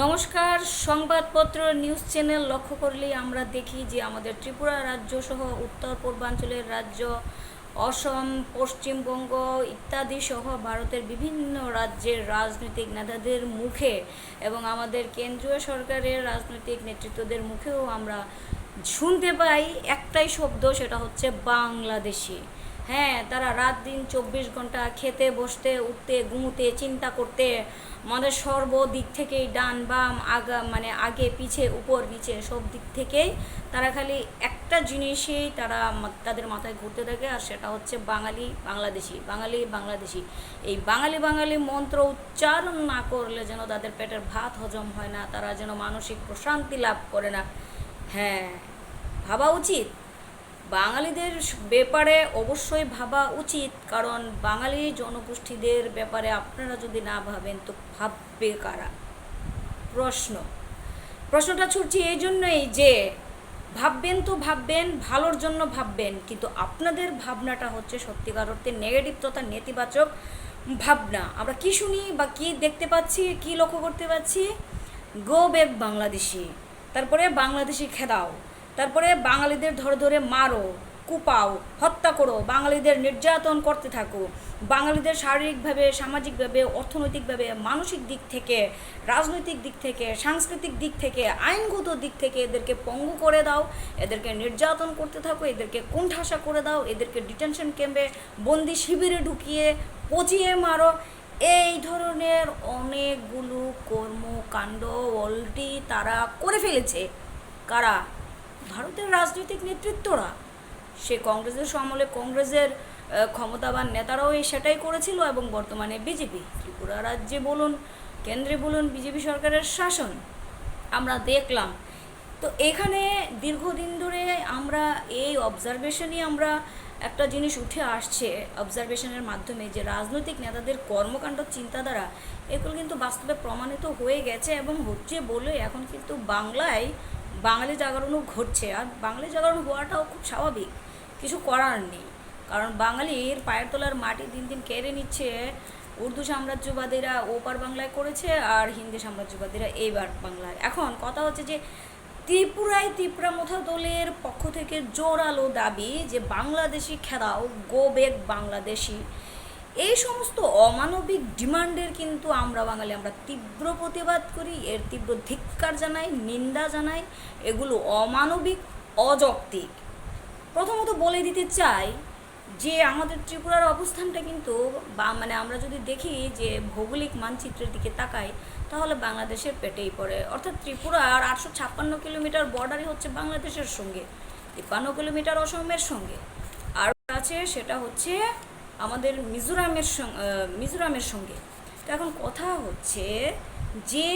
নমস্কার, সংবাদপত্র news channel লক্ষ্য করলেই আমরা দেখি যে আমাদের ত্রিপুরা রাজ্য সহ উত্তর পূর্বাঞ্চলের রাজ্য, অসম, পশ্চিমবঙ্গ ইত্যাদি সহ ভারতের বিভিন্ন রাজ্যের রাজনৈতিক নেতাদের মুখে এবং আমাদের কেন্দ্রীয় সরকারের রাজনৈতিক নেতৃত্বদের মুখেও আমরা শুনতে পাই একটাই শব্দ, সেটা হচ্ছে বাংলাদেশি। হ্যাঁ তারা রাত দিন চব্বিশ ঘণ্টা খেতে, বসতে, উঠতে, ঘুমোতে, চিন্তা করতে, আমাদের সর্ব দিক থেকেই ডান বাম আগা মানে আগে, পিছে, উপর, নিচে সব দিক থেকেই তারা খালি একটা জিনিসেই তারা তাদের মাথায় ঘুরতে থাকে আর সেটা হচ্ছে বাঙালি বাংলাদেশি বাঙালি বাংলাদেশি। এই বাঙালি বাঙালি মন্ত্র উচ্চারণ না করলে যেন তাদের পেটের ভাত হজম হয় না, তারা যেন মানসিক প্রশান্তি লাভ করে না। হ্যাঁ ভাবা উচিত? বাঙালিদের ব্যাপারে অবশ্যই ভাবা উচিত, কারণ বাঙালি জনগোষ্ঠীদের ব্যাপারে আপনারা যদি না ভাবেন, তো ভাববে কারা? প্রশ্ন। প্রশ্নটা ছুটছি এই জন্যই যে ভাববেন তো ভাববেন, ভালোর জন্য ভাববেন, কিন্তু আপনাদের ভাবনাটা হচ্ছে সত্যিকার অর্থে নেগেটিভ তথা নেতিবাচক ভাবনা। আমরা কি শুনি বা কি দেখতে পাচ্ছি, কি লক্ষ্য করতে পাচ্ছি? গো ব্যাক বাংলাদেশি, তারপরে বাংলাদেশি খেদাও। তারপরে বাঙালিদের ধরে ধরে মারো, কুপাও, হত্যা করো, বাঙালিদের নির্যাতন করতে থাকো। বাঙালিদের শারীরিকভাবে, সামাজিকভাবে, অর্থনৈতিকভাবে, মানসিক দিক থেকে, রাজনৈতিক দিক থেকে, সাংস্কৃতিক দিক থেকে, আইনগত দিক থেকে এদেরকে পঙ্গু করে দাও, এদেরকে নির্যাতন করতে থাকো, এদেরকে কোণঠাসা করে দাও, এদেরকে ডিটেনশন ক্যাম্পে বন্দি শিবিরে ঢুকিয়ে পচিয়ে মারো। এই ধরনের অনেকগুলো কর্মকাণ্ড অলরেডি তারা করে ফেলেছে। কারা? ভারতের রাজনৈতিক নেতৃত্বরা। সে কংগ্রেসের সমলে কংগ্রেসের ক্ষমতাবান নেতারাও এই সেটাই করেছিল এবং বর্তমানে বিজেপি। ত্রিপুরা রাজ্যে বলুন, কেন্দ্রে বলুন, বিজেপি সরকারের শাসন, আমরা দেখলাম। তো এখানে দীর্ঘদিন ধরে আমরা এই অবজারভেশনই আমরা একটা জিনিস উঠে আসছে অবজারভেশনের মাধ্যমে যে রাজনৈতিক নেতাদের কর্মকাণ্ড, চিন্তাধারা, এগুলো কিন্তু বাস্তবে প্রমাণিত হয়ে গেছে এবং হচ্ছে বলে এখন কিন্তু বাংলায় বাঙালি জাগরণও ঘটছে আর বাঙালি জাগরণ হওয়াটাও খুব স্বাভাবিক। কিছু করার নেই। কারণ বাঙালির পায়ের তলার মাটি দিন দিন কেড়ে নিচ্ছে। উর্দু সাম্রাজ্যবাদীরা ওপার বাংলায় করেছে আর হিন্দি সাম্রাজ্যবাদীরা এইবার বাংলায়। এখন কথা হচ্ছে যে ত্রিপুরায় ত্রিপুরা মথা দলের পক্ষ থেকে জোরালো দাবি যে বাংলাদেশি খেদাও, গো ব্যাক বাংলাদেশি। এই সমস্ত অমানবিক ডিমান্ডের কিন্তু আমরা বাঙালি আমরা তীব্র প্রতিবাদ করি, এর তীব্র ধিক্কার জানাই, নিন্দা জানাই, এগুলো অমানবিক, অযৌক্তিক। প্রথমত বলে দিতে চাই যে আমাদের ত্রিপুরার অবস্থানটা কিন্তু বা মানে আমরা যদি দেখি যে ভৌগোলিক মানচিত্রের দিকে তাকাই, তাহলে বাংলাদেশের পেটেই পড়ে। অর্থাৎ ত্রিপুরার আটশো ছাপ্পান্ন কিলোমিটার বর্ডারই হচ্ছে বাংলাদেশের সঙ্গে, তিপ্পান্ন কিলোমিটার অসমের সঙ্গে। আর আছে সেটা হচ্ছে আমাদের মিজোরামের সঙ্গে মিজোরামের সঙ্গে। তো এখন কথা হচ্ছে যে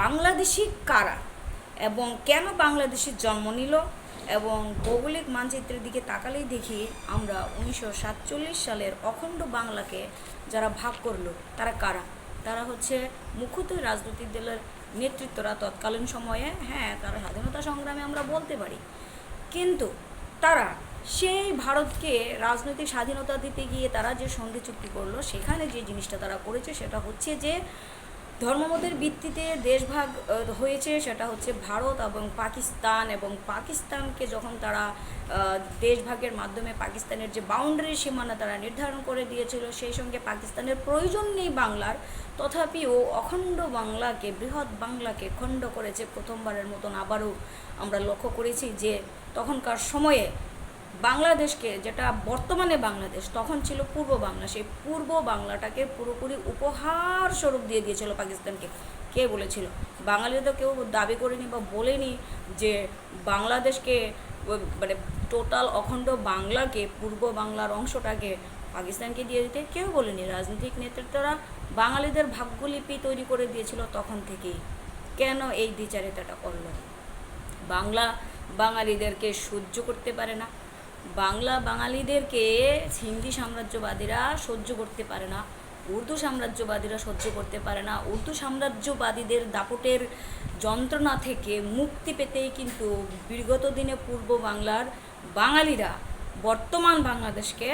বাংলাদেশি কারা এবং কেন বাংলাদেশের জন্ম নিল এবং ভৌগোলিক মানচিত্রের দিকে তাকালেই দেখি আমরা উনিশশো সাতচল্লিশ সালের অখণ্ড বাংলাকে যারা ভাগ করল, তারা কারা? তারা হচ্ছে মুখ্যত রাজনৈতিক দলের নেতৃত্বরা তৎকালীন সময়ে হ্যাঁ তারা স্বাধীনতা সংগ্রামে আমরা বলতে পারি। কিন্তু তারা সেই ভারতকে রাজনৈতিক স্বাধীনতা দিতে গিয়ে তারা যে সন্ধি চুক্তি করল, সেখানে যে জিনিসটা তারা করেছে সেটা হচ্ছে যে ধর্মমতের ভিত্তিতে দেশভাগ হয়েছে সেটা হচ্ছে ভারত এবং পাকিস্তান এবং পাকিস্তানকে যখন তারা দেশভাগের মাধ্যমে পাকিস্তানের যে বাউন্ডারি সীমানা তারা নির্ধারণ করে দিয়েছিল, সেই সঙ্গে পাকিস্তানের প্রয়োজন নেই বাংলার। তথাপিও অখণ্ড বাংলাকে, বৃহৎ বাংলাকে খণ্ড করেছে প্রথমবারের মতন আবারও আমরা লক্ষ্য করেছি যে তখনকার সময়ে বাংলাদেশকে, যেটা বর্তমানে বাংলাদেশ, তখন ছিল পূর্ব বাংলা। সেই পূর্ব বাংলাটাকে পুরোপুরি উপহার স্বরূপ দিয়ে দিয়েছিল পাকিস্তানকে। কে বলেছিল? বাঙালি তো কেউ দাবি করেনি বা বলেনি যে বাংলাদেশকে মানে টোটাল অখণ্ড বাংলাকে, পূর্ব বাংলার অংশটাকে পাকিস্তানকে দিয়ে দিতে কেউ বলেনি। রাজনৈতিক নেতৃত্বরা বাঙালিদের ভাগ্যলিপি তৈরি করে দিয়েছিল তখন থেকেই। কেন এই দ্বিচারিতাটা করল? বাংলা বাঙালিদেরকে সহ্য করতে পারে না। বাংলা বাঙালিদেরকে হিন্দি সাম্রাজ্যবাদীরা সহ্য করতে পারে না, উর্দু সাম্রাজ্যবাদীরা সহ্য করতে পারে না। উর্দু সাম্রাজ্যবাদীদের দাপটের যন্ত্রণা থেকে মুক্তি পেতেই কিন্তু বিগত দিনে পূর্ব বাংলার বাঙালিরা বর্তমান বাংলাদেশকে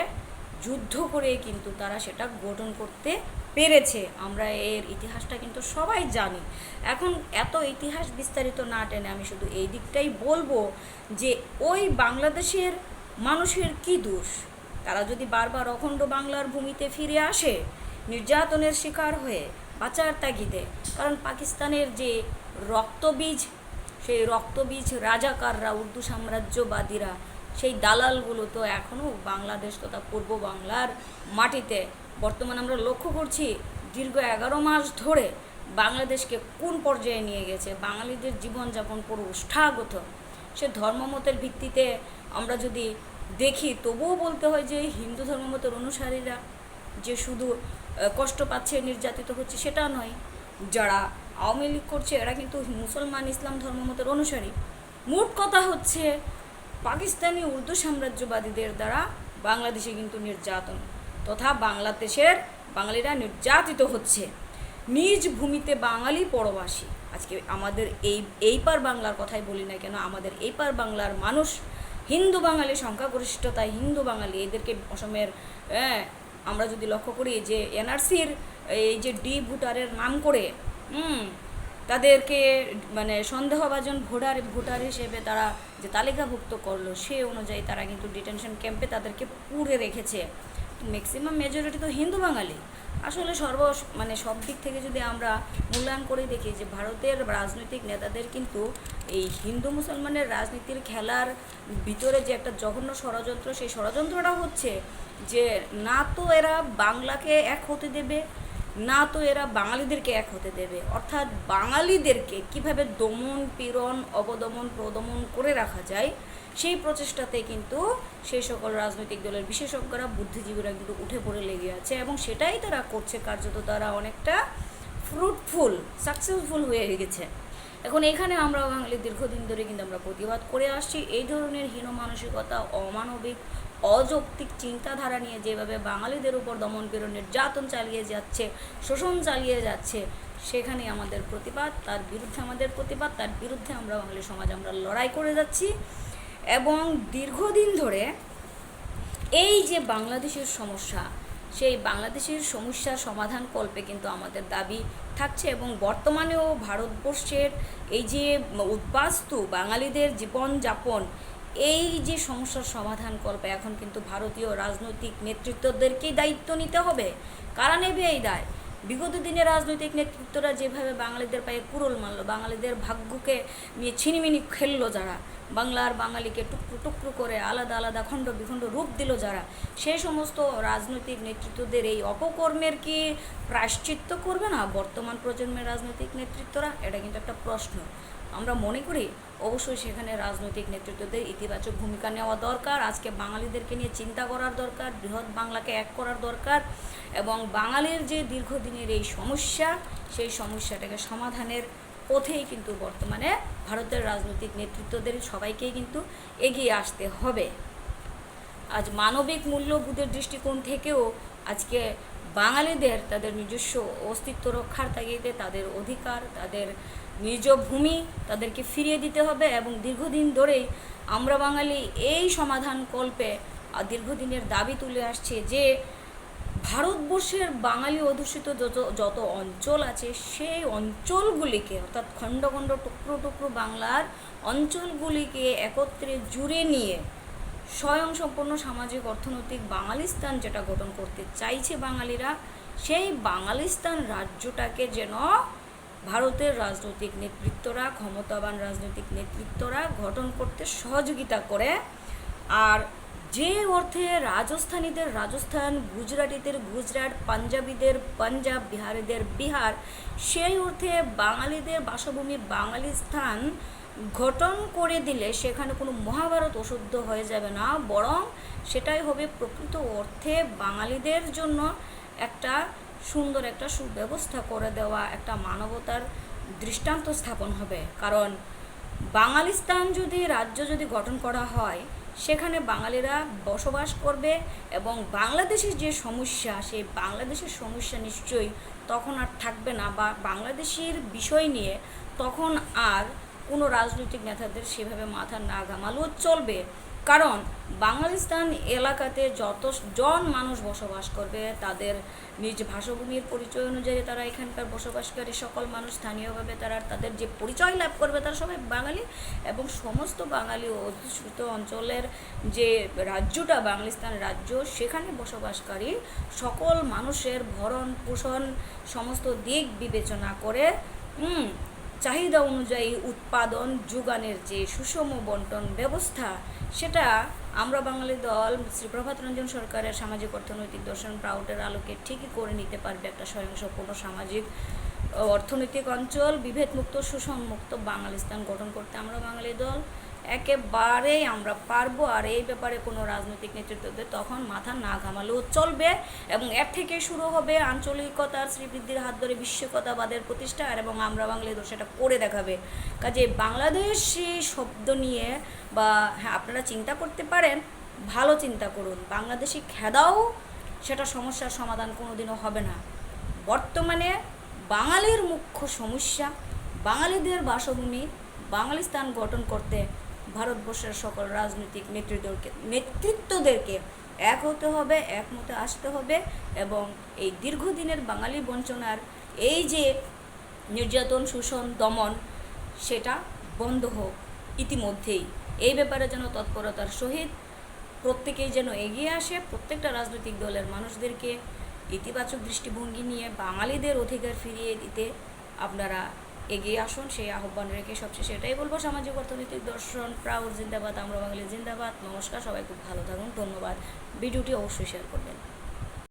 যুদ্ধ করে কিন্তু তারা সেটা গঠন করতে পেরেছে। আমরা এর ইতিহাসটা কিন্তু সবাই জানি। এখন এত ইতিহাস বিস্তারিত না টেনে আমি শুধু এই দিকটাই বলব যে ওই বাংলাদেশের মানুষের কি দোষ? তারা যদি বারবার অখণ্ড বাংলার ভূমিতে ফিরে আসে, নির্যাতনের শিকার হয়ে বাঁচার তাগিদে, কারণ পাকিস্তানের যে রক্তবীজ, সেই রক্তবীজ রাজাকাররা, উর্দু সাম্রাজ্যবাদীরা, সেই দালালগুলো তো এখনও বাংলাদেশ তথা পূর্ব বাংলার মাটিতে। বর্তমানে আমরা লক্ষ্য করছি, দীর্ঘ এগারো মাস ধরে বাংলাদেশকে কোন পর্যায়ে নিয়ে গেছে? বাঙালিদের জীবনযাপন পুরো উষ্ঠাগত। সে ধর্মমতের ভিত্তিতে আমরা যদি দেখি, তবুও বলতে হয় যে হিন্দু ধর্মমতের অনুসারীরা যে শুধু কষ্ট পাচ্ছে, নির্যাতিত হচ্ছে, সেটা নয়। যারা আওয়ামী লীগ করছে, এরা কিন্তু মুসলমান ইসলাম ধর্মমতের অনুসারী। মোট কথা হচ্ছে, পাকিস্তানি উর্দু সাম্রাজ্যবাদীদের দ্বারা বাংলাদেশে কিন্তু নির্যাতন তথা বাংলাদেশের বাঙালিরা নির্যাতিত হচ্ছে। নিজ ভূমিতে বাঙালি পরবাসী। আজকে আমাদের এই এই পার বাংলার কথাই বলি না কেন আমাদের এই পার বাংলার মানুষ হিন্দু বাঙালি সংখ্যাগরিষ্ঠতায় হিন্দু বাঙালি এদেরকে অসমের হ্যাঁ, আমরা যদি লক্ষ্য করি যে এনআরসির এই যে ডি ভোটারের নাম করে তাদেরকে মানে সন্দেহভাজন ভোটার ভোটার হিসেবে তারা যে তালিকাভুক্ত করল সে অনুযায়ী তারা কিন্তু ডিটেনশন ক্যাম্পে তাদেরকে পুরে রেখেছে। ম্যাক্সিমাম মেজরিটি তো হিন্দু বাঙালি। আসলে সর্ব মানে সব দিক থেকে যদি আমরা মূল্যায়ন করে দেখি যে ভারতের রাজনৈতিক নেতাদের কিন্তু এই হিন্দু মুসলমানের রাজনীতির খেলার ভিতরে যে একটা জঘন্য ষড়যন্ত্র, সেই ষড়যন্ত্রটা হচ্ছে যে না তো এরা বাংলাকে এক হতে দেবে, না তো এরা বাঙালিদেরকে এক হতে দেবে। অর্থাৎ বাঙালিদেরকে কীভাবে দমন পীড়ন অবদমন, প্রদমন করে রাখা যায় সেই প্রচেষ্টাতে কিন্তু সেই সকল রাজনৈতিক দলের বিশেষজ্ঞরা, বুদ্ধিজীবীরা কিন্তু উঠে পড়ে লেগে আছে এবং সেটাই তারা করছে। কার্যত তারা অনেকটা ফ্রুটফুল সাকসেসফুল হয়ে গেছে। এখন এখানে আমরা বাঙালি দীর্ঘদিন ধরে কিন্তু আমরা প্রতিবাদ করে আসছি। এই ধরনের হীন মানসিকতা, অমানবিক, অযৌক্তিক চিন্তাধারা নিয়ে যেভাবে বাঙালিদের উপর দমন পীড়ন, নির্যাতন চালিয়ে যাচ্ছে, শোষণ চালিয়ে যাচ্ছে সেখানে আমাদের প্রতিবাদ। তার বিরুদ্ধে আমাদের প্রতিবাদ, তার বিরুদ্ধে আমরা বাঙালি সমাজ আমরা লড়াই করে যাচ্ছি। এবং দীর্ঘদিন ধরে এই যে বাংলাদেশের সমস্যা, সেই বাংলাদেশের সমস্যার সমাধান কল্পে কিন্তু আমাদের দাবি থাকছে এবং বর্তমানেও ভারতবর্ষের এই যে উদ্বাস্তু বাঙালিদের জীবনযাপন, এই যে সমস্যার সমাধান কল্পে এখন কিন্তু ভারতীয় রাজনৈতিক নেতৃত্বদেরকেই দায়িত্ব নিতে হবে। কারা নেবে এই দায়? বিগত দিনে রাজনৈতিক নেতৃত্বরা যেভাবে বাঙালিদের পায়ে কুরল মারলো, বাঙালিদের ভাগ্যকে নিয়ে ছিনিমিনি খেললো যারা, বাংলার বাঙালিকে টুকরো টুকরো করে আলাদা আলাদা খণ্ড বিখণ্ড রূপ দিল যারা সেই সমস্ত রাজনৈতিক নেতৃত্বদের এই অপকর্মের কি প্রায়শ্চিত্ত করবে না বর্তমান প্রজন্মের রাজনৈতিক নেতৃত্বরা? এটা কিন্তু একটা প্রশ্ন। আমরা মনে করি অবশ্যই সেখানে রাজনৈতিক নেতৃত্বদের ইতিবাচক ভূমিকা নেওয়া দরকার, আজকে বাঙালিদেরকে নিয়ে চিন্তা করার দরকার, বৃহৎ বাংলাকে এক করার দরকার এবং বাঙালির যে দীর্ঘদিনের এই সমস্যা, সেই সমস্যাটাকে সমাধানের পথেই কিন্তু বর্তমানে ভারতের রাজনৈতিক নেতৃত্বদের সবাইকেই কিন্তু এগিয়ে আসতে হবে। আজ মানবিক মূল্যবোধের দৃষ্টিকোণ থেকেও আজকে বাঙালিদের তাদের নিজস্ব অস্তিত্ব রক্ষার তাগিদে তাদের অধিকার, তাদের নিজ ভূমি তাদেরকে ফিরিয়ে দিতে হবে এবং দীর্ঘদিন ধরেই আমরা বাঙালি এই সমাধান কল্পে দীর্ঘদিনের দাবি তুলে আসছে যে ভারতবর্ষের বাঙালি অধ্যুষিত যত যত অঞ্চল আছে সেই অঞ্চলগুলিকে অর্থাৎ খণ্ড খণ্ড টুকরো টুকরো বাংলার অঞ্চলগুলিকে একত্রে জুড়ে নিয়ে স্বয়ংসম্পন্ন সামাজিক অর্থনৈতিক বাঙালিস্তান যেটা গঠন করতে চাইছে বাঙালিরা, সেই বাঙালিস্তান রাজ্যটাকে যেন ভারতের রাজনৈতিক নেতৃত্বরা, ক্ষমতাবান রাজনৈতিক নেতৃত্বরা গঠন করতে সহযোগিতা করে। আর যে অর্থে রাজস্থানীদের রাজস্থান, গুজরাটিদের গুজরাট, পাঞ্জাবিদের পাঞ্জাব, বিহারিদের বিহার, সেই অর্থে বাঙালিদের বাসভূমি বাঙালিস্তান গঠন করে দিলে সেখানে কোনো মহাভারত অশুদ্ধ হয়ে যাবে না, বরং সেটাই হবে প্রকৃত অর্থে বাঙালিদের জন্য একটা সুন্দর একটা সুব্যবস্থা করে দেওয়া, একটা মানবতার দৃষ্টান্ত স্থাপন হবে। কারণ বাঙালিস্তান যদি, রাজ্য যদি গঠন করা হয়, সেখানে বাঙালিরা বসবাস করবে এবং বাংলাদেশের যে সমস্যা, সেই বাংলাদেশের সমস্যা নিশ্চয়ই তখন আর থাকবে না বা বাংলাদেশের বিষয় নিয়ে তখন আর কোনো রাজনৈতিক নেতাদের সেভাবে মাথা না ঘামালেও চলবে। কারণ বাংলাদেশান এলাকাতে যত জন মানুষ বসবাস করবে, তাদের নিজ ভাষাভূমির পরিচয় অনুযায়ী তারা এখানকার বসবাসকারী সকল মানুষ স্থানীয়ভাবে তারা তাদের যে পরিচয় লাভ করবে তারা সবাই বাঙালি এবং সমস্ত বাঙালি অধ্যুষিত অঞ্চলের যে রাজ্যটা বাংলাদেশান রাজ্য, সেখানে বসবাসকারী সকল মানুষের ভরণ পোষণ সমস্ত দিক বিবেচনা করে চাহিদা অনুযায়ী উৎপাদন, যোগানের যে সুষম বন্টন ব্যবস্থা, সেটা আমরা বাঙালি দল, শ্রী প্রভাত রঞ্জন সরকারের সামাজিক অর্থনৈতিক দর্শন প্রাউডের আলোকে ঠিকই করে নিতে পারবে একটা স্বয়ংসম্পূর্ণ সামাজিক অর্থনৈতিক অঞ্চল, বিভেদমুক্ত শোষণমুক্ত বাঙালিস্তান গঠন করতে আমরা বাঙালি দল। একেবারেই আমরা পারব আর এই ব্যাপারে কোনো রাজনৈতিক নেতৃত্বদের তখন মাথা না ঘামালেও চলবে এবং এর থেকে শুরু হবে আঞ্চলিকতার শ্রীবৃদ্ধির হাত ধরে বিশ্বকতাবাদের প্রতিষ্ঠা আর এবং আমরা বাঙালি দল সেটা করে দেখাবে। কাজে বাংলাদেশি শব্দ নিয়ে বা হ্যাঁ আপনারা চিন্তা করতে পারেন, ভালো চিন্তা করুন। বাংলাদেশি খেদাও সেটা সমস্যার সমাধান কোনোদিনও হবে না। বর্তমানে বাঙালির মুখ্য সমস্যা বাঙালিদের বাসভূমি বাঙালিস্তান গঠন করতে ভারতবর্ষের সকল রাজনৈতিক নেতৃত্বকে নেতৃত্বদেরকে এক হতে হবে একমতে আসতে হবে এবং এই দীর্ঘদিনের বাঙালি বঞ্চনার এই যে নির্যাতন, শোষণ, দমন, সেটা বন্ধ হোক ইতিমধ্যেই। এই ব্যাপারে যেন তৎপরতার সহিত প্রত্যেকেই যেন এগিয়ে আসে, প্রত্যেকটা রাজনৈতিক দলের মানুষদেরকে ইতিবাচক দৃষ্টিভঙ্গি নিয়ে বাঙালিদের অধিকার ফিরিয়ে দিতে আপনারা এগিয়ে আসুন, সেই আহ্বান রেখে সবশেষে এটাই বলব, সামাজিক অর্থনৈতিক দর্শন প্রাউড জিন্দাবাদ, আমরা বাঙালি জিন্দাবাদ। নমস্কার, সবাই খুব ভালো থাকুন, ধন্যবাদ। ভিডিওটি অবশ্যই শেয়ার করবেন।